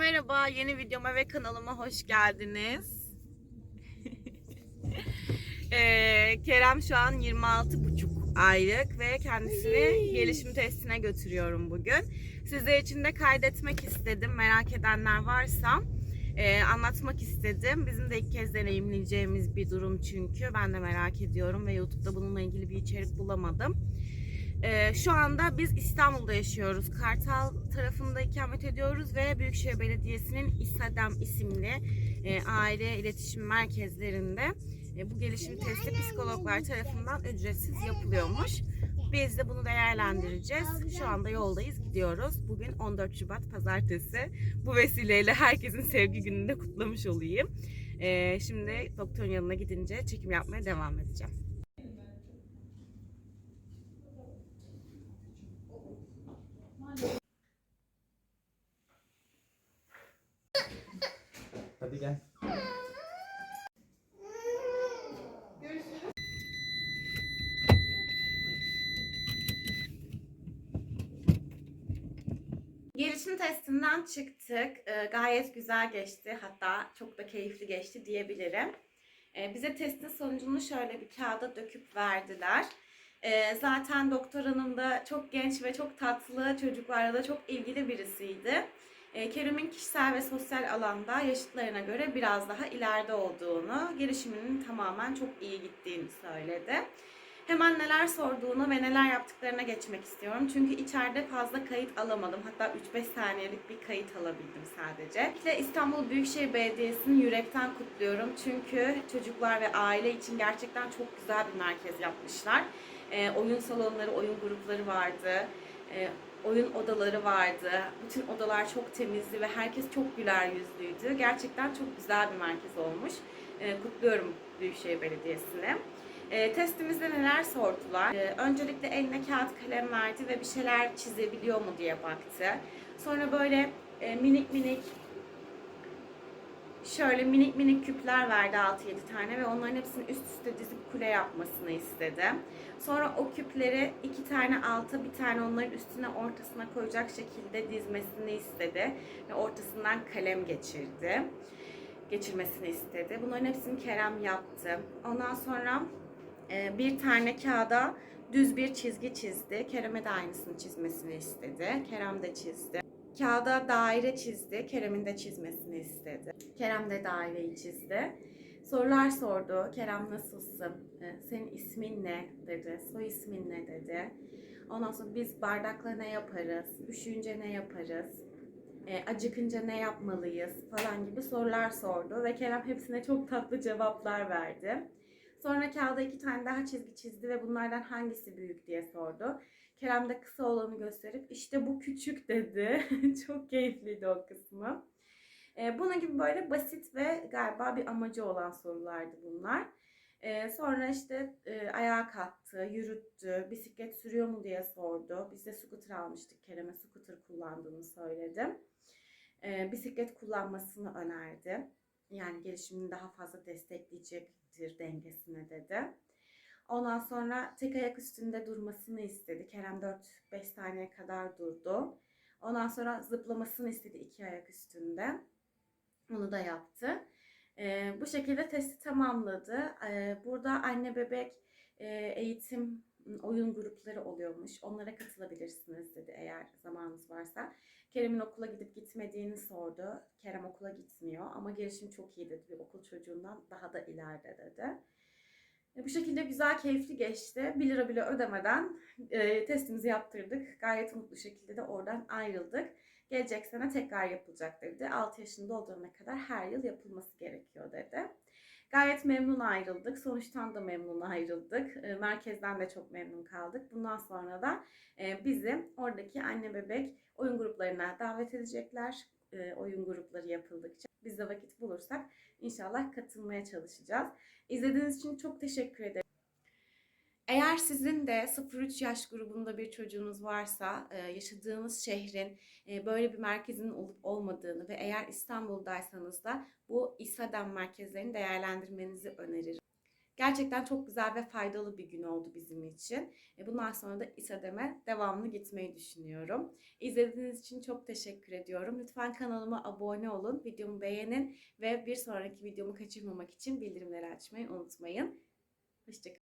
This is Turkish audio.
merhaba. Yeni videoma ve kanalıma hoş geldiniz. Ee, Kerem şu an 26,5 aylık ve kendisini gelişim testine götürüyorum bugün. Sizler için de kaydetmek istedim. Merak edenler varsa e, anlatmak istedim. Bizim de ilk kez deneyimleyeceğimiz bir durum çünkü. Ben de merak ediyorum ve YouTube'da bununla ilgili bir içerik bulamadım. Ee, şu anda biz İstanbul'da yaşıyoruz. Kartal tarafında ikamet ediyoruz ve Büyükşehir Belediyesi'nin İSADEM isimli e, aile iletişim merkezlerinde e, bu gelişim testi psikologlar tarafından ücretsiz yapılıyormuş. Biz de bunu değerlendireceğiz. Şu anda yoldayız, gidiyoruz. Bugün 14 Şubat Pazartesi. Bu vesileyle herkesin sevgi gününü de kutlamış olayım. Ee, şimdi doktorun yanına gidince çekim yapmaya devam edeceğim. Hadi gel. Gelişim testinden çıktık. Ee, gayet güzel geçti. Hatta çok da keyifli geçti diyebilirim. Ee, bize testin sonucunu şöyle bir kağıda döküp verdiler. Ee, zaten doktor hanım da çok genç ve çok tatlı çocuklarla da çok ilgili birisiydi. Ee, Kerem'in kişisel ve sosyal alanda yaşıtlarına göre biraz daha ileride olduğunu, gelişiminin tamamen çok iyi gittiğini söyledi. Hemen neler sorduğunu ve neler yaptıklarına geçmek istiyorum. Çünkü içeride fazla kayıt alamadım. Hatta 3-5 saniyelik bir kayıt alabildim sadece. İşte İstanbul Büyükşehir Belediyesi'ni yürekten kutluyorum. Çünkü çocuklar ve aile için gerçekten çok güzel bir merkez yapmışlar. Ee, oyun salonları, oyun grupları vardı. Ee, oyun odaları vardı. Bütün odalar çok temizdi ve herkes çok güler yüzlüydü. Gerçekten çok güzel bir merkez olmuş. Ee, kutluyorum Büyükşehir Belediyesi'ni. E, testimizde neler sordular? E, öncelikle eline kağıt kalem verdi ve bir şeyler çizebiliyor mu diye baktı. Sonra böyle e, minik minik şöyle minik minik küpler verdi 6-7 tane ve onların hepsini üst üste dizip kule yapmasını istedi. Sonra o küpleri iki tane alta bir tane onların üstüne ortasına koyacak şekilde dizmesini istedi. Ve ortasından kalem geçirdi. Geçirmesini istedi. Bunların hepsini Kerem yaptı. Ondan sonra ee, bir tane kağıda düz bir çizgi çizdi. Kerem'e de aynısını çizmesini istedi. Kerem de çizdi. Kağıda daire çizdi. Kerem'in de çizmesini istedi. Kerem de daireyi çizdi. Sorular sordu. Kerem nasılsın? Ee, Senin ismin ne? dedi. Soy ismin ne? dedi. Ondan sonra biz bardakla ne yaparız? Üşüyünce ne yaparız? E, acıkınca ne yapmalıyız? Falan gibi sorular sordu. Ve Kerem hepsine çok tatlı cevaplar verdi. Sonra kağıda iki tane daha çizgi çizdi ve bunlardan hangisi büyük diye sordu. Kerem de kısa olanı gösterip işte bu küçük dedi. Çok keyifliydi o kısmı. Ee, bunun gibi böyle basit ve galiba bir amacı olan sorulardı bunlar. Ee, sonra işte e, ayağa kalktı, yürüttü, bisiklet sürüyor mu diye sordu. Biz de scooter almıştık Kerem'e scooter kullandığını söyledim. Ee, bisiklet kullanmasını önerdi. Yani gelişimini daha fazla destekleyecektir dengesine dedi. Ondan sonra tek ayak üstünde durmasını istedi. Kerem 4-5 saniye kadar durdu. Ondan sonra zıplamasını istedi iki ayak üstünde. Onu da yaptı. Ee, bu şekilde testi tamamladı. Ee, burada anne bebek e, eğitim oyun grupları oluyormuş. Onlara katılabilirsiniz dedi eğer zamanınız varsa. Kerem'in okula gidip gitmediğini sordu. Kerem okula gitmiyor ama gelişim çok iyi dedi. Bir okul çocuğundan daha da ileride dedi. E, bu şekilde güzel, keyifli geçti. 1 lira bile ödemeden e, testimizi yaptırdık. Gayet mutlu şekilde de oradan ayrıldık. Gelecek sene tekrar yapılacak dedi. 6 yaşını doldurana kadar her yıl yapılması gerekiyor dedi. Gayet memnun ayrıldık. Sonuçtan da memnun ayrıldık. E, Merkezden de çok memnun kaldık. Bundan sonra da e, bizi oradaki anne bebek oyun gruplarına davet edecekler. E, oyun grupları yapıldıkça. Biz de vakit bulursak inşallah katılmaya çalışacağız. İzlediğiniz için çok teşekkür ederim. Eğer sizin de 0-3 yaş grubunda bir çocuğunuz varsa, e, yaşadığınız şehrin e, böyle bir merkezinin olup olmadığını ve eğer İstanbul'daysanız da bu İSADEM merkezlerini değerlendirmenizi öneririm. Gerçekten çok güzel ve faydalı bir gün oldu bizim için. E, Bundan sonra da İSADEM'e devamlı gitmeyi düşünüyorum. İzlediğiniz için çok teşekkür ediyorum. Lütfen kanalıma abone olun, videomu beğenin ve bir sonraki videomu kaçırmamak için bildirimleri açmayı unutmayın. Hoşçakalın.